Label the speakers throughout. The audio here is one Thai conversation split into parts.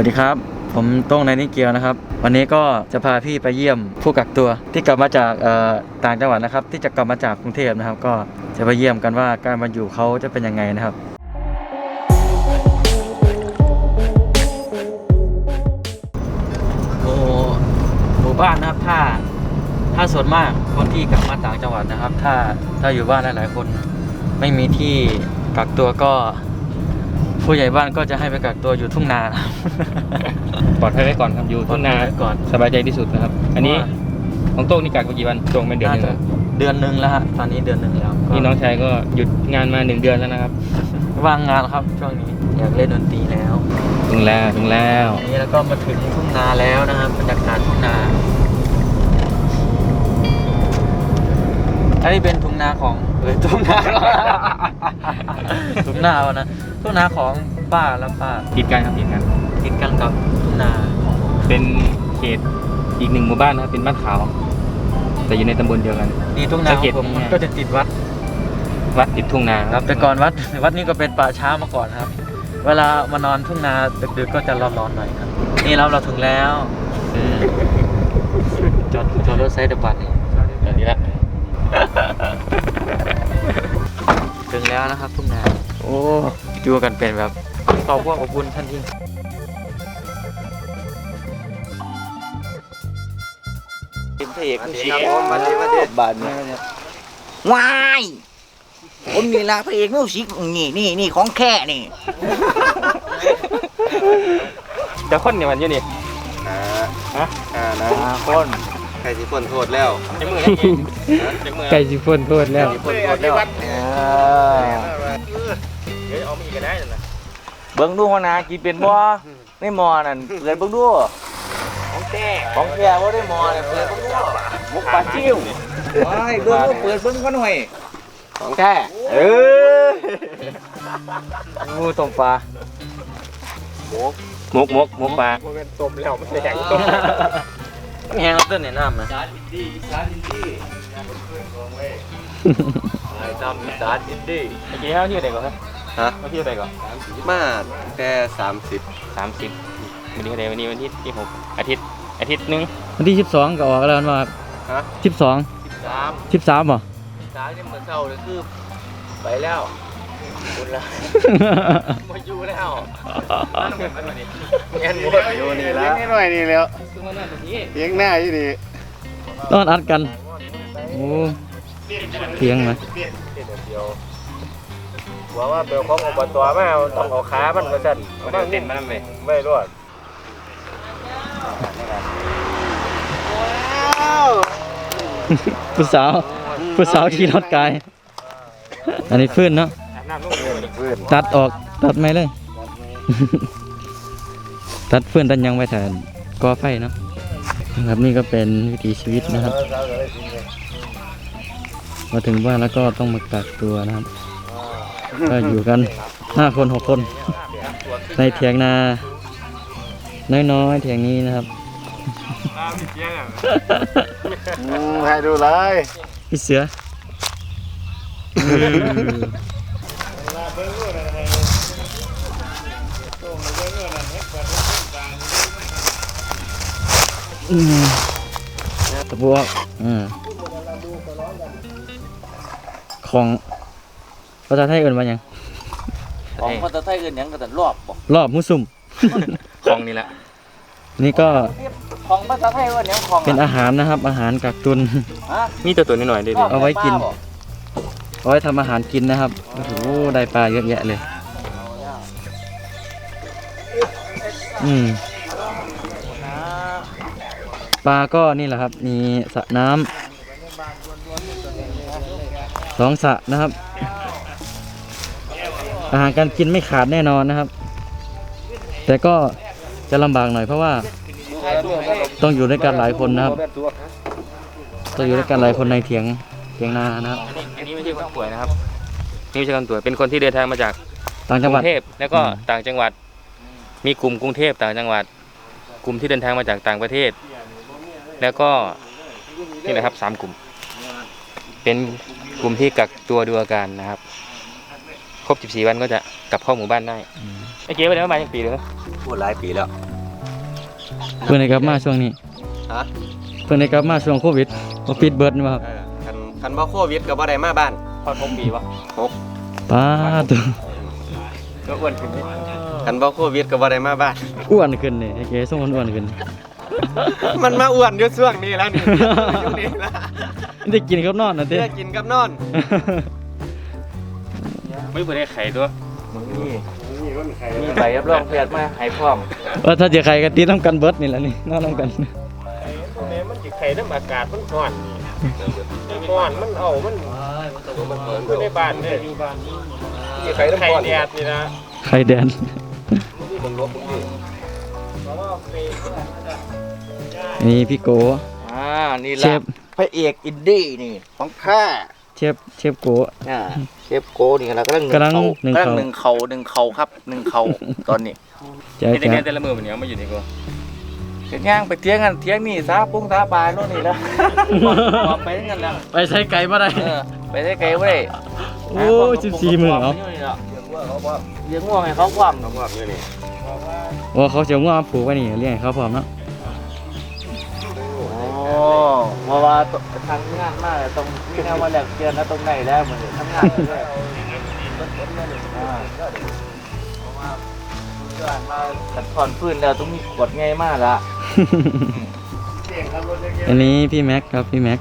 Speaker 1: วัสดีครับ ผมต้งในนิเกียวนะครับ วันนี้ก็จะพาพี่ไปเยี่ยมผู้กักตัวที่กลับมาจากต่างจังหวัดนะครับ ที่จะกลับมาจากกรุงเทพนะครับ ก็จะไปเยี่ยมกันว่าการมาอยู่เขาจะเป็นยังไงนะครับหมู่หมู่บ้านนะครับถ้าถ้าส่วนมากคนที่กลับมาต่างจังหวัดนะครับ ถ้าถ้าอยู่บ้านหลาย ๆ คนไม่มีที่กักตัวก็ ผู้ใหญ่บ้านก็จะให้ไปกักตัวอยู่ทุ่งนานะครับ
Speaker 2: ปลอดภัยไว้ก่อนครับอยู่ทุ่งนา
Speaker 1: ปลอดภัยไว้ก่อน
Speaker 2: สบายใจที่สุดนะครับ อันนี้ของโต้งนี่กักไปกี่วันโต้งเป็นเดือนหนึงาแล้ว
Speaker 1: จะเดือนหนึ่งแล้วฮะตอนนี้เดือนหนึ่งแล้วก็
Speaker 2: นี่น้องชายก็หยุดงานมาหนึ่งเดือนแล้วนะครับ
Speaker 1: ว่างงานครับช่วงนี้อยากเล่นดนตรีแล้ว
Speaker 2: ถึงแล้วถึงแล้ว
Speaker 1: นี่แล้วก็มาถึงทุ่งนาแล้วนะครับบรรยากาศทุ่งนา นนี้เป็นทุ่งนาของเอ้ยทุ่งนา ทุ่งนาวะนะทุ่งนาของป้าและป้า
Speaker 2: ติดกันครับติดกัน
Speaker 1: ติดกันกับทุ่งนาของผม
Speaker 2: เป็นเขตอีกหนึ่งหมู่บ้านนะครับเป็นบ้านขาว แต่อยู่ในตำบลเดียวกัน
Speaker 1: นี่ทุ่งนา
Speaker 2: สั
Speaker 1: ข
Speaker 2: งเก
Speaker 1: อ
Speaker 2: ต
Speaker 1: งผม
Speaker 2: ง่ายๆ
Speaker 1: ก็จะติดวัด
Speaker 2: วัดติดทุ่งนา
Speaker 1: ครับแต่ก่อนวัด วัดนี้ก็เป็นป่าช้ามาก่อนครับ เวลามานอนทุ่งนาดึกๆก็จะร้อนๆหน่อยครับ นี่เราเราถึงแล้วอืมจอดจอดรถไซด์เดอะบัตนี่
Speaker 2: แบบนี้ละ
Speaker 1: แล้วนะครับทุ่งนาโอ้ดูกันเป็นแบบครอบครัวอบอุ่นทันทีเป็นพระเอกผู้ชี
Speaker 3: ครับผมวันนี้วันนี้
Speaker 1: บาทนี้
Speaker 3: ว้ายผมนี่ละพระเอกมิวสิกนี่นี่นี่ของแค่นี่
Speaker 2: แต่คนเนี่ยมันเยอะนี่
Speaker 4: อ่า
Speaker 2: ฮะ
Speaker 4: อ่านะ
Speaker 1: มาคน
Speaker 4: ใครสิพ้นโทษแล้ว
Speaker 2: จะมือนะจะมือ
Speaker 5: ไก่สิพ่นโทษแล้ว
Speaker 4: พ้นโทษแล้ว
Speaker 2: เดี๋ยวเอามาอีกก็ได้นั่นนะ
Speaker 3: เบิ่งดูหัวหน้ากินเป็นบ่ในหมอนั่นเปิดเบิ่งดู
Speaker 2: ของแท้
Speaker 3: ของแค่บ่ได้หมอเลยเปิดเบิ่งดูมุกปลาจิ้วว้ายเบิ่งดูเปิดเบิ่งก่อนหน่อย
Speaker 4: ของแท้
Speaker 3: เออ
Speaker 1: งูต้มปลาห
Speaker 2: มกหมกหมกหมกปลา
Speaker 1: แห้งต้นในน้ำนะ
Speaker 4: จำดาดินดี้
Speaker 2: ไอ้เจ๊เขาเที่ยวไหนก่อนครับ
Speaker 4: ฮะ
Speaker 2: เขาเที่ยวไหนก่อน
Speaker 4: มาแค่สามสิบ
Speaker 2: สามสิบวันนี้วันไหนวันนี้วันที่ที่หกอาทิตย์อาทิตย์หนึง
Speaker 5: วันที่ 12 ก็ออกแล้วมา
Speaker 4: ฮะ
Speaker 5: 12
Speaker 4: สิบสาม
Speaker 5: 13บ่
Speaker 4: สามนี่เหมือนเศร้าเลยคือไปแล้วคุณละมาอยู่แล้วเงี้ยหมดอยู่นี่แล้ว
Speaker 6: นิดหน่อยนี่แล้ว
Speaker 2: คือมันนั่นตรงนี้
Speaker 6: เลี้ยงหน้าอยู่นี่
Speaker 5: นอนอัดกัน โอ้ เพียงไหมา
Speaker 6: ว่าว่าเบลของอบตมาต้องเอาขามันมาสั่น
Speaker 2: มันเต้นมาทำไม
Speaker 6: ไม่รอด
Speaker 5: ผู้สาวผู้สาวที่รถกายอันนี้ฟื้นเนาะตัดออกตัดไม่เลย ตัดฟื้นตันยังไว้แทนก่อไฟเนาะครับนี่ก็เป็นวิถีชีวิตนะครับ มาถึงบ้านแล้วก็ต้องมากักตัวนะครับ ก็อยู่กันห้าคนหกคน ในเถียงนา น้อยๆเถียงนี้นะครับ
Speaker 6: ให้ดูเลย
Speaker 5: พี่เสืออืมตะบวกอืม ของภาษาไทยเอื่นว่าหยัง
Speaker 3: ของคนตะไทยเอิ้นหยังก็แต่รอบบ่
Speaker 5: รอบมุสุม
Speaker 2: ของนี่แหละ
Speaker 5: นี่ก็
Speaker 3: ของภาษาไทยเอิ้นหยังของ
Speaker 5: เป็นอาหารนะครับ อาหารกักตุน
Speaker 3: ฮะ
Speaker 2: มีตัวตัวนิดหน่อยด้วยดิ
Speaker 5: เอาไว้กินเอาไว้ทำอาหารกินนะครับโอ้โหได้ปลาเยอะแยะเลย อืมปลาก็นี่แหละครับ มีสระน้ำ สองสระนะครับ อาหารการกินไม่ขาดแน่นอนนะครับ แต่ก็จะลำบากหน่อยเพราะว่าต้องอยู่ด้วยกันหลายคนนะครับต้องอยู่ด้วยกันหลายคนในเถียงเถียงนานะครับ
Speaker 2: อันนี้อันนี้ไม่ใช่คนป่วยนะครับนี่ไม่ใช่คนป่วยเป็นคนที่เดินทางมาจาก
Speaker 5: ต่าง
Speaker 2: ก
Speaker 5: จังหวั
Speaker 2: รุ
Speaker 5: ด
Speaker 2: งเทพแล้วก็
Speaker 5: อืม
Speaker 2: ต่างจังหวัด มีกลุ่มกรุงเทพต่างจังหวัด กลุ่มที่เดินทางมาจากต่างประเทศ แล้วก็นี่แหละครับสามกลุ่ม เป็นกลุ่มที่กักตัวดูอาการนะครับ ครบ 14 วันก็จะกลับเข้าหมู่บ้านได้ไอ้เก๋ไปไหนมาจากปีเลย
Speaker 4: พูดหลายปีแล้ว
Speaker 5: เพิ่นได้กลับมาช่วงนี้
Speaker 6: ฮะ
Speaker 5: เพิ่นได้กลับมาช่วงโควิดบ่ปิดเบิดนี่บ่ครับ
Speaker 6: เออคันคันบ่โควิดก็บ่ได้มาบ้าน
Speaker 2: พอดปีวะ
Speaker 5: ป้าตัว
Speaker 2: ก็อ้วนขึ้นนิด
Speaker 6: คันบ่โควิดก็บ่ได้มาบ้าน
Speaker 5: อ้วนขึ้นนี่ไอ้เก๋ส่งคนอ้วนขึ้น
Speaker 6: มันมาอ้วนอยู่ช่วงนี้แล้วนี่อยู่นี่ละ
Speaker 5: ได้กินกับนอนน่ะเด้
Speaker 6: เพื่อกินกับนอน
Speaker 2: ไม่เคยได้ไข่ตัว
Speaker 4: มีใบรับรองแพทย์มาให้พร้อม
Speaker 5: ว่าถ้าจะใครก็ติดนํกันเบิดนี่แหละนี่นอนนํกัน
Speaker 6: มันสิไข่น้ำอากาศมันร้อนมันร้อนมันเอามันอยู่ในบ้านเด้อยู่บ้านนี่ไข่น้ำไข่แดดนี่นะ
Speaker 5: ไข่แดน นี่พี่โก
Speaker 3: อ่านี่
Speaker 5: เช
Speaker 3: ละ
Speaker 5: ฟ
Speaker 3: พระเอกอินดี้นี่ของข้า
Speaker 5: เชฟเชฟโก
Speaker 3: อ่าเชฟโกนี่เรากำลัง
Speaker 5: กำลัง
Speaker 3: หนึ่ง
Speaker 5: หนึ่ง
Speaker 3: เขา
Speaker 5: เขา
Speaker 3: กำลังหนึ่งเขาหนึ่งเขาครับหนึ่งเขาตอนนี้
Speaker 5: ใช่
Speaker 2: เป็นยังไง
Speaker 5: ใช่
Speaker 2: แต่ละมือมันเนี้ยมาอยู่นี่กู
Speaker 3: เห็นย่างไปเที่ยงกันเที่ยงนี่ซาปุ้งซาปลาโน่นนี่แล้วพอไปกันแล้ว
Speaker 5: ไปใช้ไก่บ่ได้
Speaker 3: เออไปได้ไกลเว้ย
Speaker 5: โอ้สิบสี่หมื่นเหรอ
Speaker 3: เลี้ยงง่วงให้เขาความ
Speaker 6: เขาบอกอยู่นี่
Speaker 5: ว่าเขาจะง่วงผูกไว้นี่เลี้ยงให้เขาพร้อมเนาะ
Speaker 3: โอ้เพราะว่าทางงานมากเลยต้องมีแนวมาแลกเปลี่ยนนะตรงไหนแล้วเหมือนทำงานเลยอ่าเพราะว่าเพื่อนมาขัดถอนพื้นแล้วต้องมีกฎง่ายมากละ
Speaker 5: อันนี้พี่แม็กครับพี่แม็ก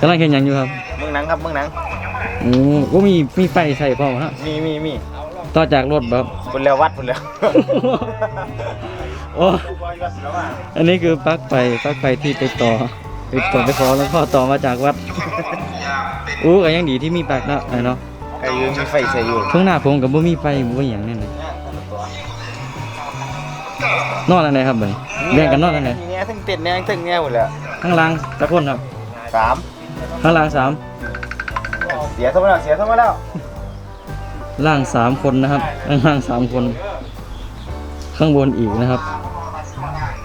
Speaker 5: กำลังเห็นหยังอยู่ครับ
Speaker 3: เมืองหนังครับเมืองหนัง
Speaker 5: โอ้ก็มีมีไฟใส่พร้อมฮะ
Speaker 3: มีมีมี
Speaker 5: ต่อจากรถแบบ
Speaker 3: บนแล้ววัดบนแล้ว
Speaker 5: โอ้อันนี้คือปลั๊กไฟปลั๊กไฟที่ไปต่อไปต่อไปขอแล้วพ่อต่อมาจากวัดอู้ก็ยังดีที่มีปลั๊กเนาะไอ้เนาะ
Speaker 3: ไอ้ยืนมีไฟใส่อยู่
Speaker 5: ข้างหน้าผมกับบ่มีไฟบ่มีหยังนี่นะนอนอันไหนครับเบิ่งแบ่งกันนอนอันไหน
Speaker 3: ทีเนี้ยทั้งเต็นท์เนี่ยทั้งเนี้ยหมดแล้ว
Speaker 5: ข้างล่างตะคนครับ
Speaker 3: สาม
Speaker 5: ข้างล่างสาม
Speaker 3: เสียเท่าไหร่เสียเท่าไหร่แล่า
Speaker 5: งสามคนนะครับข้างล่างสามคน ข้างบนอีกนะครับ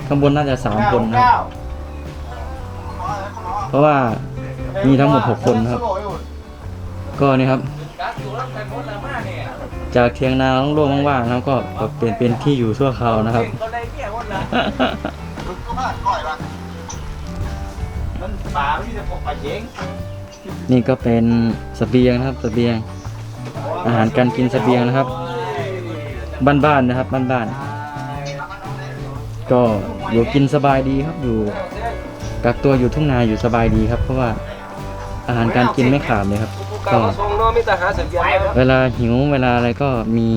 Speaker 5: ข้างบนน่าจะสามคนนะครับ เพราะว่ามีทั้งหมดหกคนนะครับ ก็นี่ครับ จากเทียงนาโล่งๆว่างๆนะก็ก็เปลี่ยนเป็นที่อยู่ชั่วคราวนะครับ
Speaker 3: นี่ก็เป็
Speaker 5: นสเสบียงนะครับสเสบียง อาหารการกินเสบียงนะครับ บ้านๆนะครับบ้านๆก็อยู่กินสบายดีครับอยู่กักตัวอยู่ทุ่งนาอยู่สบายดีครับ เพราะว่าอาหารการกินไม่ขาดเลยครับ ก็
Speaker 6: ทรงน้อมีแต่หาเสียง
Speaker 5: เวลาหิวเวลาอะไรก็มี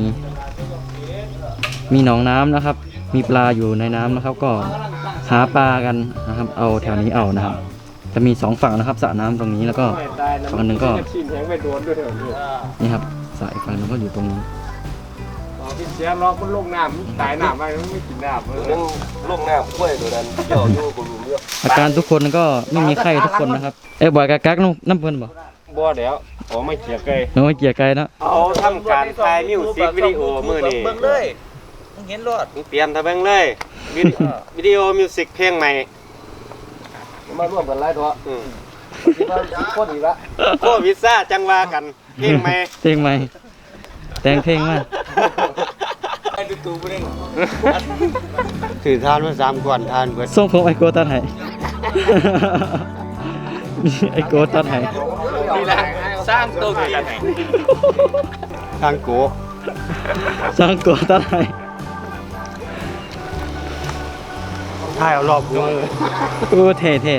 Speaker 5: มีหนองน้ำนะครับ มีปลาอยู่ในน้ำนะครับ ก็หาปลากันนะครับ เอาแถวนี้เอานะครับจะมีสองฝั่งนะครับสระน้ำตรงนี้แล้วก็ฝั่งหนึ่งก็
Speaker 6: นี่
Speaker 5: ครับ สระอีกฝั่งหนึงก็อยู่ตรงนี้
Speaker 6: พี่เสียล็อกมันลงน้ำตายน้ำไปมันไม่กินน้ำเลยลงน้ำกล้วยตัวนั้นเกี่ยวอยู่กูรู้เรื่อง
Speaker 5: อาการทุกคนก็ไม่มีไข้ทุกคนนะครับเอ้ยบ่อยกะกักน้ำน้ำเพิ่นบ่
Speaker 6: บ่แล้วโอ้ไม่เกี่ยวไกล
Speaker 5: โอ้ยเกลียไกลเนาะ
Speaker 6: เอาทำการถ่ายมิวสิกวิดีโอมือนี่
Speaker 3: เบิ่งเลยมึงเห็นรถ
Speaker 6: มึงเตรียมทำเบิ่งเลยวิดีวิดีโอมิวสิกเพลงใหม่
Speaker 4: มาร่วมกันไล่ตัว
Speaker 6: อืม
Speaker 4: คิดว่า โคตรดีละ
Speaker 6: โควิดซ่าจังว่ากันเพลงใหม่
Speaker 5: เพลงใหม่ แต่งเพลงมา
Speaker 6: ถือทานมาสามก่อนทานเบิด
Speaker 5: ส่งผมไอโกตัดให้ไอโกตัดให้
Speaker 2: นี่แหละสร้างตัวกันไหน
Speaker 6: ทางโก
Speaker 5: สร้างโกตัดให้
Speaker 6: ถ่ายเอารอบหัวเลย
Speaker 5: โอ้เท่เท่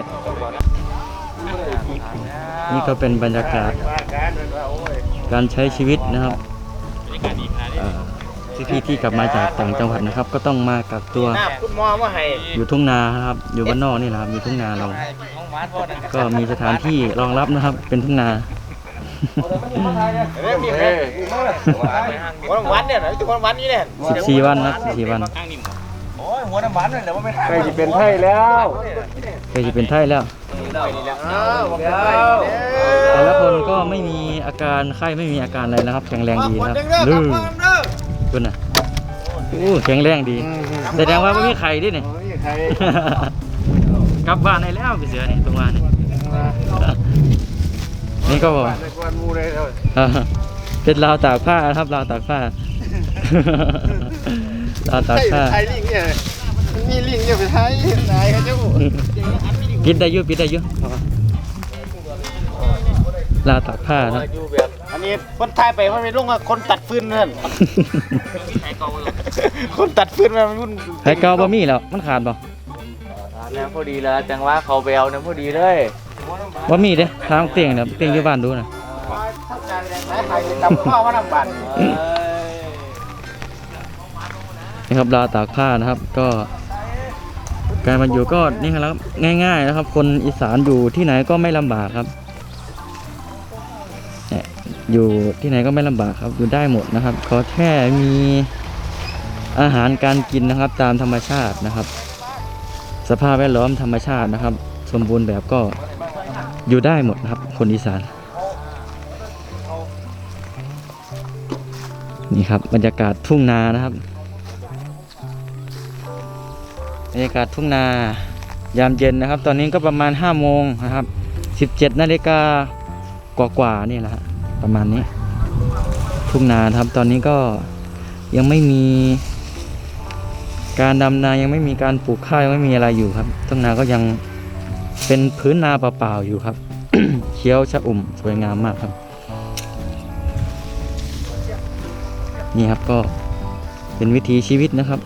Speaker 5: นี่ก็เป็นบรรยากาศ การใช้ชีวิตนะครับเอ่อพี่ๆที่กลับมาจากต่างจังหวัดนะครับ ก็ต้องมากักตัว
Speaker 3: คุณมอมาให้
Speaker 5: อยู่ทุ่งนาครับ อยู่บ้านนอกนี่แหละครับอยู่ทุ่งนาเรา ก็มีสถานที่รองรับนะครับ เป็นทุ่งนา
Speaker 3: หัวน้ำหวานเนี่ยนะจุกหัวน้ำหวานนี่เนี่ย
Speaker 5: 14วันครับ14วัน
Speaker 3: โอ้ยวันวันเลยเดี๋ยวมันไม่
Speaker 6: ใกล้จะเป็นไทยแล้ว
Speaker 5: เคยจะเป็นไข้แล้ว
Speaker 3: เออบอกเลย
Speaker 5: แต่ละคนก็ไม่มีอาการไข้ไม่มีอาการอะไรนะครับ แข็งแรงดีนะครับดื้อคุณน่ะอู้แข็งแรงดีแสดงว่าไม่มีไข้ดิเนี่ยกลับบ้านได้แล้วพี่เสือนี่ตรงบ้านนี่นี่ก็บอก
Speaker 6: เป็
Speaker 5: นราวตากผ้าครับราวตากผ้าราวตากผ้า
Speaker 6: ไทยลิงเนี่ย
Speaker 3: มีลิงอยู่ยไปไทยนายเขาจะ
Speaker 5: ปิดได้อยุปิดได้อยุลาวตากผ้าครับ
Speaker 4: อยู่แบบ
Speaker 3: อันนี้คนไทยไปมันเป็นลุงอะคนตัดฟืนนั่น
Speaker 4: ไทยเก่าเลย
Speaker 3: คนตัดฟืนมันรุ่น
Speaker 5: ไข่เกาบะมี่แล้ว มันขาดบ่
Speaker 4: เนี่ยพอดีแล้วจังว่าเขาไปเอาเนี่ยพอดีเลย
Speaker 5: บะมี่เด้ทางเตียงเนี่ยเตียงอยู่บ้านดูนะ
Speaker 3: ทำงานแรงไหนใครจะจำข้าวมาทำบัตร
Speaker 5: นะครับลาวตากผ้านะครับ ก็ การมาอยู่ก็นี่ครับง่าย ๆ นะครับ คนอีสานอยู่ที่ไหนก็ไม่ลำบากครับเนี่ยอยู่ที่ไหนก็ไม่ลำบากครับอยู่ได้หมดนะครับขอแค่มีอาหารการกินนะครับ ตามธรรมชาตินะครับ สภาพแวดล้อมธรรมชาตินะครับ สมบูรณ์แบบก็อยู่ได้หมดนะครับ คนอีสาน นี่ครับบรรยากาศทุ่งนานะครับ บรรยากาศทุ่งนายามเย็นนะครับ ตอนนี้ก็ประมาณ5โมงนะครับ17นาฬิกากว่าๆนี่แหละฮะประมาณนี้ ทุ่งนาครับตอนนี้ก็ยังไม่มี การดำนายังไม่มีการปลูกข้าวยังไม่มีอะไรอยู่ครับ ทุ่งนาก็ยังเป็นพื้นนาเปล่าๆอยู่ครับเขียวชะอุ่มสวยงามมากครับ นี่ครับก็เป็นวิถีชีวิตนะครับ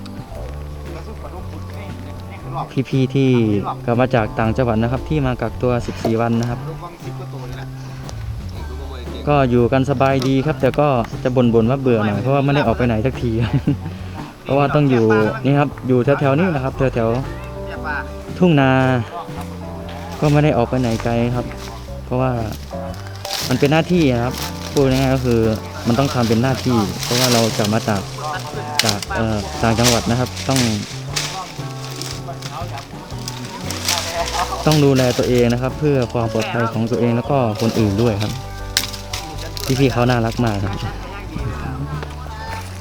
Speaker 5: พี่ๆที่กลับมาจากต่างจังหวัดนะครับ ที่มากักตัว 14 วันนะครับ ก็อยู่กันสบายดีครับ แต่ก็จะบ่นๆว่าเบื่อหน่อยเพราะว่าไม่ได้ออกไปไหนสักที เพราะว่าต้องอยู่นี่ครับอยู่แถวๆนี้นะครับแถวๆทุ่งนา ก็ไม่ได้ออกไปไหนไกลครับ เพราะว่ามันเป็นหน้าที่นะครับพูดง่ายๆก็คือมันต้องทำเป็นหน้าที่ เพราะว่าเรากลับมาจากจากต่างจังหวัดนะครับ ต้อง ต้องดูแลตัวเองนะครับ เพื่อความปลอดภัยของตัวเองแล้วก็คนอื่นด้วยครับพี่ๆเขาน่ารักมากครับ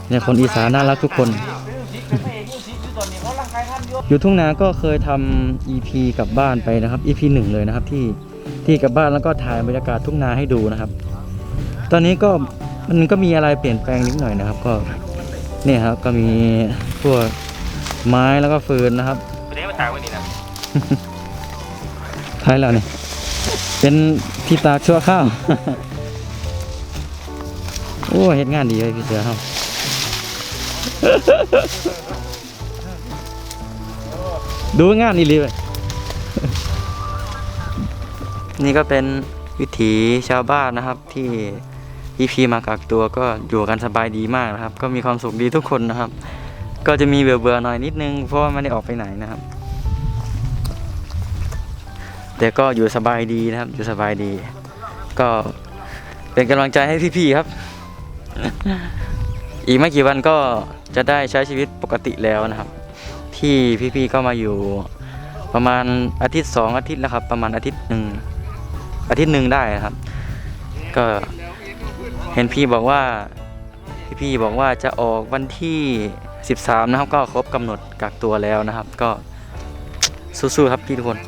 Speaker 5: เนี่ยคนอีสานน่ารักทุกคน อยู่ทุ่งนาก็เคยทำ EP กลับบ้านไปนะครับ EP หนึ่งเลยนะครับ ที่ที่กลับบ้านแล้วก็ถ่ายบรรยากาศทุ่งนาให้ดูนะครับ ตอนนี้ก็มันก็มีอะไรเปลี่ยนแปลงนิดหน่อยนะครับ ก็เนี่ยครับก็มีพวกไม้แล้วก็ฟืนนะครับ
Speaker 2: ประเดี๋ยวมาถามวันนี้นะ
Speaker 5: ใช่แล้วนี่ เป็นที่ตากชั่วข้าว โอ้เฮ็ดงานดีเลยพี่เสือครับดูงานนี่เลยนี่ก็เป็นวิถีชาวบ้านนะครับที่พี่พีมากักตัวก็อยู่กันสบายดีมากนะครับ ก็มีความสุขดีทุกคนนะครับ ก็จะมีเบื่อๆหน่อยนิดนึงเพราะว่าไม่ได้ออกไปไหนนะครับ แต่ก็อยู่สบายดีนะครับ อยู่สบายดี ก็เป็นกำลังใจให้พี่ๆครับ อีกไม่กี่วันก็จะได้ใช้ชีวิตปกติแล้วนะครับ ที่พี่ๆก็มาอยู่ประมาณอาทิตย์สองอาทิตย์แล้วครับ ประมาณอาทิตย์หนึ่งอาทิตย์หนึ่งได้ครับ ก็เห็นพี่บอกว่าพี่ๆบอกว่าจะออกวันที่ 13 นะครับ ก็ครบกำหนดกักตัวแล้วนะครับ ก็สู้ๆครับพี่ทุกคน